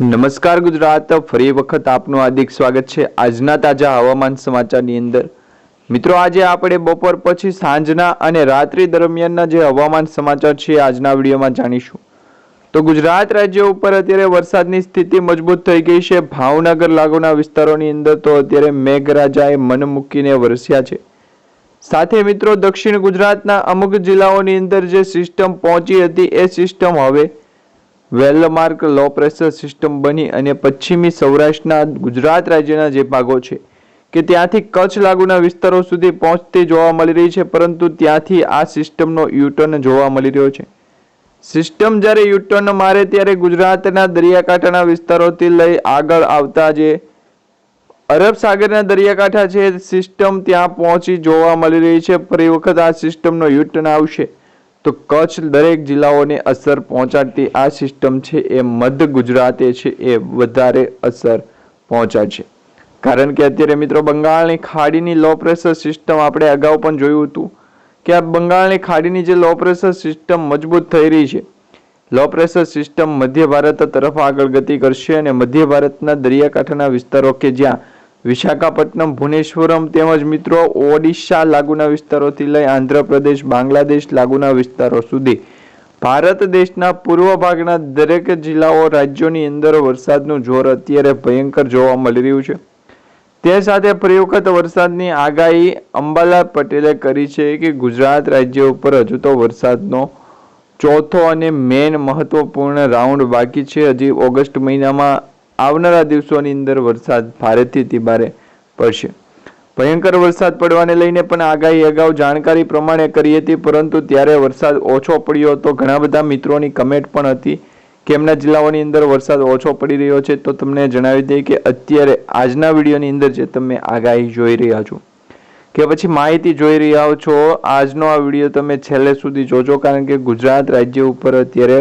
નમસ્કાર ગુજરાત, ફરી વખત આપનું હાર્દિક સ્વાગત છે આજના તાજા હવામાન સમાચારની અંદર. મિત્રો, આજે આપણે બપોર પછી સાંજના અને રાત્રિ દરમિયાનના જે હવામાન સમાચાર છે આજના વિડીયોમાં જાણીશું. તો ગુજરાત રાજ્ય ઉપર અત્યારે વરસાદની સ્થિતિ મજબૂત થઈ ગઈ છે. ભાવનગર લાગુના વિસ્તારોની અંદર તો અત્યારે મેઘરાજાએ મન મૂકીને વરસ્યા છે. સાથે મિત્રો, દક્ષિણ ગુજરાતના અમુક જિલ્લાઓની અંદર જે સિસ્ટમ પહોંચી હતી એ સિસ્ટમ હવે well marked low pressure system બની અને પશ્ચિમી સૌરાષ્ટ્રના ગુજરાત રાજ્યના જે ભાગો છે, કે ત્યાંથી કચ્છ લાગુના વિસ્તારો સુધી પહોંચતી જોવા મળી રહી છે, પરંતુ ત્યાંથી આ સિસ્ટમનો યુટર્ન જોવા મળી રહ્યો છે. સિસ્ટમ જ્યારે યુટર્ન મારે ત્યારે ગુજરાતના દરિયાકાંઠાના વિસ્તારોથી લઈ આગળ આવતા જે અરબ સાગરના દરિયાકાંઠા છે, સિસ્ટમ ત્યાં પહોંચી જોવા મળી રહી છે. ફરી વખત આ સિસ્ટમનો યુટર્ન આવશે. તો કચ્છ દરેક જિલ્લાઓને અસર પહોંચાડતી આ સિસ્ટમ છે એ મધ્ય ગુજરાતે છે એ વધારે અસર પહોંચાડશે. કારણ કે અત્યારે મિત્રો બંગાળની ખાડીની લો પ્રેશર સિસ્ટમ આપણે અગાઉ પણ જોયું હતું કે આ બંગાળની ખાડીની જે લો પ્રેશર સિસ્ટમ મજબૂત થઈ રહી છે. લો પ્રેશર સિસ્ટમ મધ્ય ભારત તરફ આગળ ગતિ કરશે અને મધ્ય ભારતના દરિયાકાંઠાના વિસ્તારો કે જ્યાં વિશાખાપટ્ટનમ, ભુવનેશ્વરમ તેમજ મિત્રો ઓડિશા લાગુના વિસ્તારોથી લઈ આંધ્રપ્રદેશ, બાંગ્લાદેશ લાગુના વિસ્તારો સુધી. ભારત દેશના પૂર્વ ભાગના દરેક જિલ્લાઓ રાજ્યોની અંદર વરસાદનું જોર અત્યારે ભયંકર જોવા મળી રહ્યું છે. તે સાથે વખત વરસાદની આગાહી અંબાલાલ પટેલે કરી છે કે ગુજરાત રાજ્ય ઉપર હજુ તો વરસાદનો ચોથો અને મેન મહત્વપૂર્ણ રાઉન્ડ બાકી છે. હજી ઓગસ્ટ મહિનામાં આવનારા દિવસોની અંદર વરસાદ ભારેથી અતિ પડશે. ભયંકર વરસાદ પડવાને લઈને પણ આગાહી અગાઉ જાણકારી પ્રમાણે કરી હતી, પરંતુ ત્યારે વરસાદ ઓછો પડ્યો હતો. ઘણા બધા મિત્રોની કમેન્ટ પણ હતી કે એમના જિલ્લાઓની અંદર વરસાદ ઓછો પડી રહ્યો છે. તો તમને જણાવી દઈએ કે અત્યારે આજના વિડીયોની અંદર જે તમે આગાહી જોઈ રહ્યા છો, કે પછી માહિતી જોઈ રહ્યા છો, આજનો આ વીડિયો તમે છેલ્લે સુધી જોજો, કારણ કે ગુજરાત રાજ્ય ઉપર અત્યારે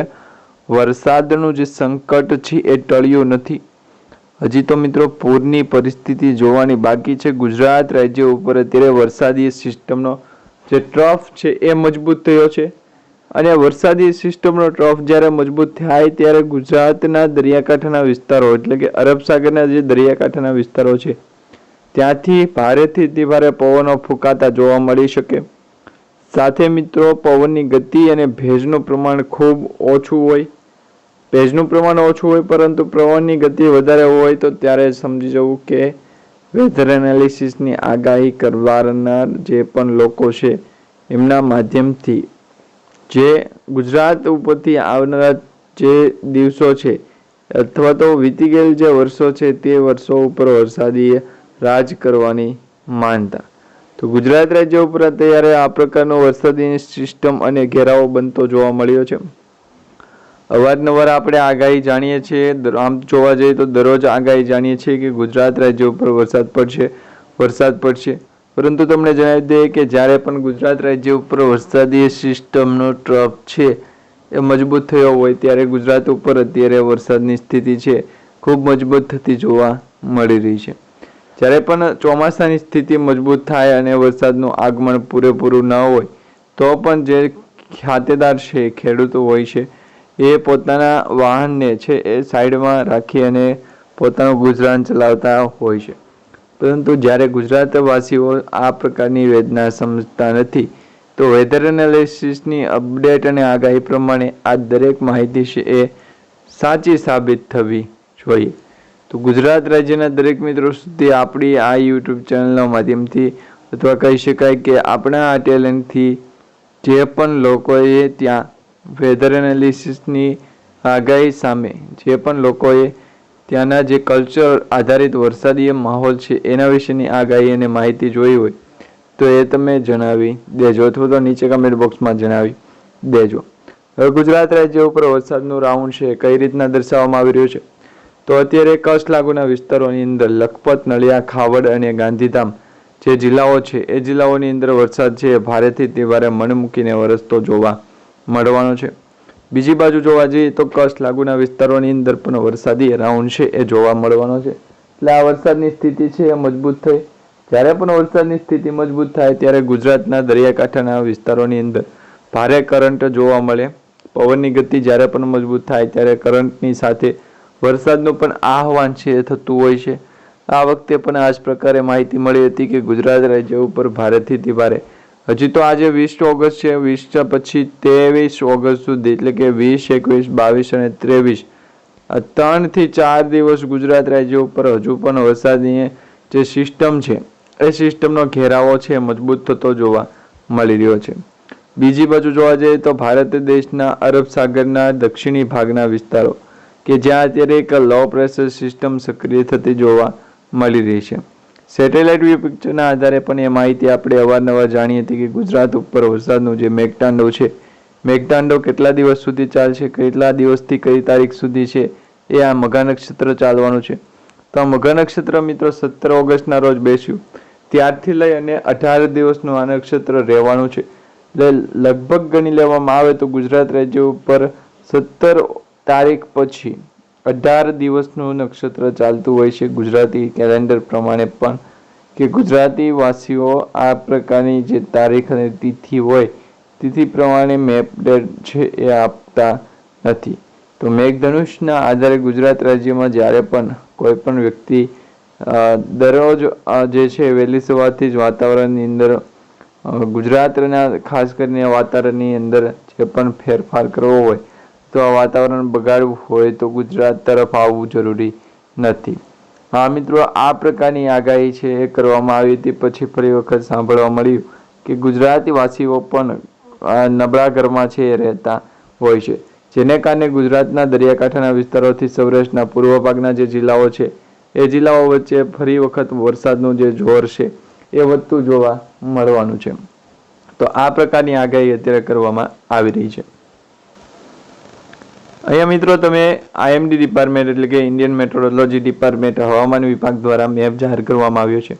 વરસાદનું જે સંકટ છે એ ટળ્યું નથી. હજી તો મિત્રો પૂરની પરિસ્થિતિ જોવાની બાકી છે. ગુજરાત રાજ્ય ઉપર અત્યારે વરસાદી સિસ્ટમનો જે ટ્રફ છે એ મજબૂત થયો છે. અને વરસાદી સિસ્ટમનો ટ્રફ જ્યારે મજબૂત થાય ત્યારે ગુજરાતના દરિયાકાંઠાના વિસ્તારો, એટલે કે અરબ સાગરના જે દરિયાકાંઠાના વિસ્તારો છે, ત્યાંથી ભારેથી અતિ ભારે પવનો ફૂંકાતા જોવા મળી શકે. સાથે મિત્રો પવનની ગતિ અને ભેજનું પ્રમાણ ખૂબ ઓછું હોય. ભેજનું પ્રમાણ ઓછું હોય પરંતુ પ્રવાહની ગતિ વધારે હોય તો ત્યારે સમજી જવું કે વેધર એનાલિસિસની આગાહી કરવાનાર જે પણ લોકો છે, એમના માધ્યમથી જે ગુજરાત ઉપરથી આવનારા જે દિવસો છે અથવા તો વીતી ગયેલ જે વર્ષો છે તે વર્ષો ઉપર વરસાદી રાજ કરવાની માનતા. તો ગુજરાત રાજ્ય ઉપર અત્યારે આ પ્રકારનો વરસાદીની સિસ્ટમ અને ઘેરાવો બનતો જોવા મળ્યો છે. અવારનવાર આપણે આગાહી જાણીએ છીએ. આમ જોવા જઈએ તો દરરોજ આગાહી જાણીએ છીએ કે ગુજરાત રાજ્ય ઉપર વરસાદ પડશે વરસાદ પડશે. પરંતુ તમને જણાવી દઈએ કે જ્યારે પણ ગુજરાત રાજ્ય ઉપર વરસાદી સિસ્ટમનો ટ્રફ છે, એ મજબૂત થયો હોય ત્યારે ગુજરાત ઉપર અત્યારે વરસાદની સ્થિતિ છે, ખૂબ મજબૂત થતી જોવા મળી રહી છે. જ્યારે પણ ચોમાસાની સ્થિતિ મજબૂત થાય અને વરસાદનું આગમન પૂરેપૂરું ન હોય, તો પણ જે ખાતેદાર છે, ખેડૂતો હોય છે એ પોતાના વાહનને છે એ સાઈડમાં રાખી અને પોતાનું ગુજરાન ચલાવતા હોય છે. પરંતુ જ્યારે ગુજરાતવાસીઓ આ પ્રકારની વેદના સમજતા નથી, તો વેધર એનાલિસિસની અપડેટ અને આગાહી પ્રમાણે આ દરેક માહિતી છે એ સાચી સાબિત થવી જોઈએ. તો ગુજરાત રાજ્યના દરેક મિત્રો સુધી આપણી આ યુટ્યુબ ચેનલના માધ્યમથી અથવા કહી શકાય કે આપણા આ ટેલેન્ટથી જે પણ લોકોએ ત્યાં વેધર એનાલિસિસની આગાહી સામે, જે પણ લોકોએ ત્યાંના જે કલ્ચર આધારિત વરસાદી માહોલ છે, એના વિશેની આગાહી અને માહિતી જોઈ હોય, તો એ તમે જણાવી દેજો અથવા તો નીચે કમેન્ટ બોક્સમાં જણાવી દેજો. હવે ગુજરાત રાજ્ય ઉપર વરસાદનું રાઉન્ડ છે, કઈ રીતના દર્શાવવામાં આવી રહ્યું છે? તો અત્યારે કચ્છ લાગુના વિસ્તારોની અંદર લખપત, નળિયા, ખાવડ અને ગાંધીધામ જે જિલ્લાઓ છે, એ જિલ્લાઓની અંદર વરસાદ છે. ભારેથી તે ભારે મન મૂકીને વરસતો જોવા મળવાનો છે. બીજી બાજુ જોવા જઈએ તો કચ્છ લાગુના વિસ્તારોની અંદર પણ વરસાદી રાઉન્ડ છે એ જોવા મળવાનો છે. એટલે આ વરસાદની સ્થિતિ છે એ મજબૂત થઈ. જ્યારે પણ વરસાદની સ્થિતિ મજબૂત થાય ત્યારે ગુજરાતના દરિયાકાંઠાના વિસ્તારોની અંદર ભારે કરંટ જોવા મળે. પવનની ગતિ જ્યારે પણ મજબૂત થાય ત્યારે કરંટની સાથે વરસાદનું પણ આહવાન છે એ થતું હોય છે. આ વખતે પણ આ જ પ્રકારે માહિતી મળી હતી કે ગુજરાત રાજ્ય ઉપર ભારેથી ભારે હજી તો આજે વીસ ઓગસ્ટ છે, વીસ પછી ત્રેવીસ ઓગસ્ટ સુધી, એટલે કે વીસ, એકવીસ, બાવીસ અને ત્રેવીસ. આ ત્રણથી ચાર દિવસ ગુજરાત રાજ્ય ઉપર હજુ પણ વરસાદની જે સિસ્ટમ છે, એ સિસ્ટમનો ઘેરાવો છે, મજબૂત થતો જોવા મળી રહ્યો છે. બીજી બાજુ જોવા જઈએ તો ભારત દેશના અરબ સાગરના દક્ષિણી ભાગના વિસ્તારો, કે જ્યાં અત્યારે એક લો પ્રેશર સિસ્ટમ સક્રિય થતી જોવા મળી રહી છે. સેટેલાઇટ વ્યૂ પિક્ચરના આધારે પણ એ માહિતી આપણે અવારનવાર જાણીએ હતી કે ગુજરાત ઉપર વરસાદનું જે મેઘતાંડવ છે, મેઘતાંડવ કેટલા દિવસ સુધી ચાલશે, કેટલા દિવસથી કઈ તારીખ સુધી છે, એ આ મઘા નક્ષત્ર ચાલવાનું છે. તો આ મઘા નક્ષત્ર મિત્રો સત્તર ઓગસ્ટના રોજ બેસ્યું. ત્યારથી લઈ અને અઢાર દિવસનું આ નક્ષત્ર રહેવાનું છે. એટલે લગભગ ગણી લેવામાં આવે તો ગુજરાત રાજ્ય ઉપર સત્તર તારીખ પછી અઢાર દિવસનું નક્ષત્ર ચાલતું હોય છે ગુજરાતી કેલેન્ડર પ્રમાણે પણ કે ગુજરાતી વાસીઓ આ પ્રકારની જે તારીખ અને તિથિ હોય, તિથિ પ્રમાણે મેપ ડેટ છે એ આપતા નથી. તો મેઘધનુષના આધારે ગુજરાત રાજ્યમાં જ્યારે પણ કોઈ પણ વ્યક્તિ દરરોજ જે છે વહેલી સવારથી જ વાતાવરણની અંદર ગુજરાતના ખાસ કરીને વાતાવરણની અંદર જે પણ ફેરફાર કરવો હોય તો આ વાતાવરણ બગાડવું હોય તો ગુજરાત તરફ આવવું જરૂરી નથી. હા, મિત્રો, આ પ્રકારની આગાહી છે એ કરવામાં આવી હતી. પછી ફરી વખત સાંભળવા મળ્યું કે ગુજરાતી વાસીઓ પણ નબળા ઘરમાં છે એ રહેતા હોય છે. જેને કારણે ગુજરાતના દરિયાકાંઠાના વિસ્તારોથી સૌરાષ્ટ્રના પૂર્વ ભાગના જે જિલ્લાઓ છે, એ જિલ્લાઓ વચ્ચે ફરી વખત વરસાદનું જે જોર છે, એ વધતું જોવા મળવાનું છે. તો આ પ્રકારની આગાહી અત્યારે કરવામાં આવી રહી છે. અહીંયા મિત્રો તમે આઈએમડી ડિપાર્ટમેન્ટ એટલે કે ઇન્ડિયન મેટ્રોલોજી ડિપાર્ટમેન્ટ હવામાન વિભાગ દ્વારા મેપ જાહેર કરવામાં આવ્યો છે.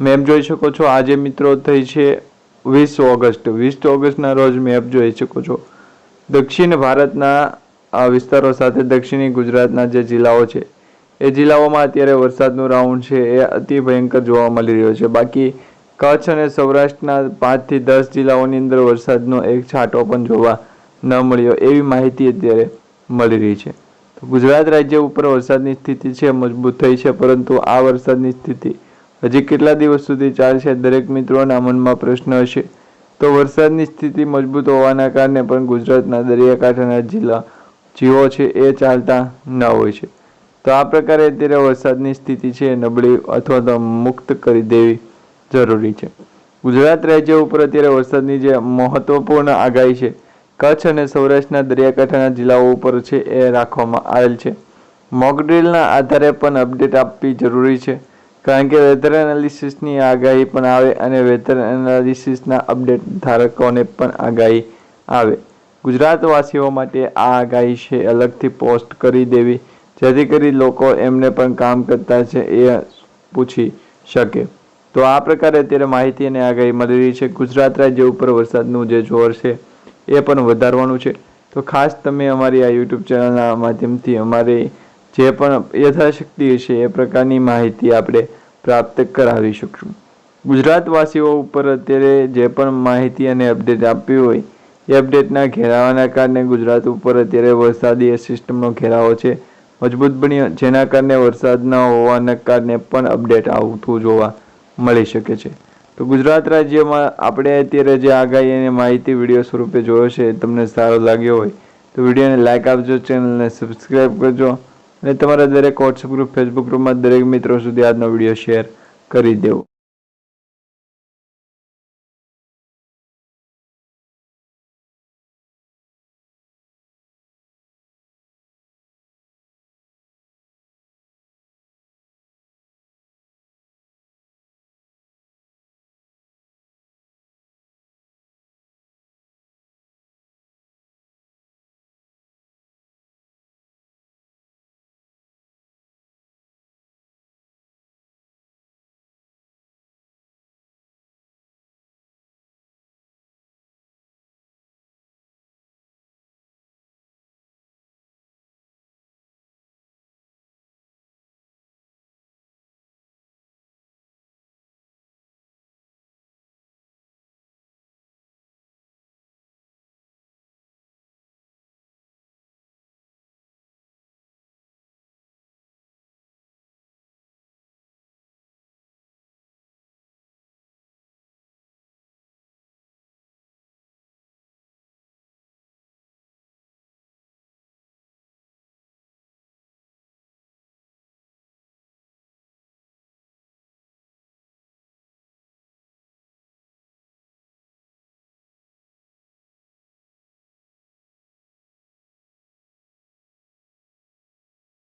મેપ જોઈ શકો છો. આજે મિત્રો થઈ છે વીસ ઓગસ્ટ. વીસ ઓગસ્ટના રોજ મેપ જોઈ શકો છો. દક્ષિણ ભારતના વિસ્તારો સાથે દક્ષિણી ગુજરાતના જે જિલ્લાઓ છે, એ જિલ્લાઓમાં અત્યારે વરસાદનું રાઉન્ડ છે એ અતિ ભયંકર જોવા મળી રહ્યો છે. બાકી કચ્છ અને સૌરાષ્ટ્રના પાંચથી દસ જિલ્લાઓની અંદર વરસાદનો એક છાંટો પણ જોવા ન મળ્યો એવી માહિતી અત્યારે મળી રહી છે. તો ગુજરાત રાજ્ય ઉપર વરસાદની સ્થિતિ છે, મજબૂત થઈ છે, પરંતુ આ વરસાદની સ્થિતિ હજી કેટલા દિવસ સુધી ચાલશે દરેક મિત્રોના મનમાં પ્રશ્ન હશે. તો વરસાદની સ્થિતિ મજબૂત હોવાના કારણે પણ ગુજરાતના દરિયાકાંઠાના જિલ્લા જીવો છે એ ચાલતા ન હોય છે. તો આ પ્રકારે અત્યારે વરસાદની સ્થિતિ છે, નબળી અથવા તો મુક્ત કરી દેવી જરૂરી છે. ગુજરાત રાજ્ય ઉપર અત્યારે વરસાદની જે મહત્વપૂર્ણ આગાહી છે કચ્છ અને સૌરાષ્ટ્રના દરિયાકાંઠાના જિલ્લાઓ ઉપર છે એ રાખવામાં આવેલ છે. મોકડ્રીલના આધારે પણ અપડેટ આપવી જરૂરી છે, કારણ કે વેધર એનાલિસિસની આગાહી પણ આવે અને વેધર એનાલિસિસના અપડેટ ધારકોને પણ આગાહી આવે. ગુજરાતવાસીઓ માટે આ આગાહી છે અલગથી પોસ્ટ કરી દેવી, જેથી કરી લોકો એમને પણ કામ કરતા છે એ પૂછી શકે. તો આ પ્રકારે અત્યારે માહિતી અને આગાહી મળી રહી છે. ગુજરાત રાજ્ય ઉપર વરસાદનું જે જોર છે એ પણ વધારવાનું છે. તો ખાસ તમે અમારી આ યુટ્યુબ ચેનલના માધ્યમથી અમારી જે પણ યથાશક્તિ હશે એ પ્રકારની માહિતી આપણે પ્રાપ્ત કરાવી શકશું. ગુજરાતવાસીઓ ઉપર અત્યારે જે પણ માહિતી અને અપડેટ આપવી હોય, એ અપડેટના ઘેરાવાના કારણે ગુજરાત ઉપર અત્યારે વરસાદી સિસ્ટમનો ઘેરાવો છે. મજબૂત બન્યો, જેના કારણે વરસાદ ન હોવાના કારણે પણ અપડેટ આવતું જોવા મળી શકે છે. તો ગુજરાત રાજ્યમાં આપણે અત્યારે જે આગાહી અને માહિતી વીડિયો સ્વરૂપે જોયો છે તમને સારો લાગ્યો હોય, તો વિડીયોને લાઇક આપજો ચેનલને સબસ્ક્રાઈબ કરજો, અને તમારા દરેક વોટ્સઅપ ગ્રુપ ફેસબુક ગ્રુપમાં દરેક મિત્રો સુધી આજનો વીડિયો શેર કરી દેવો.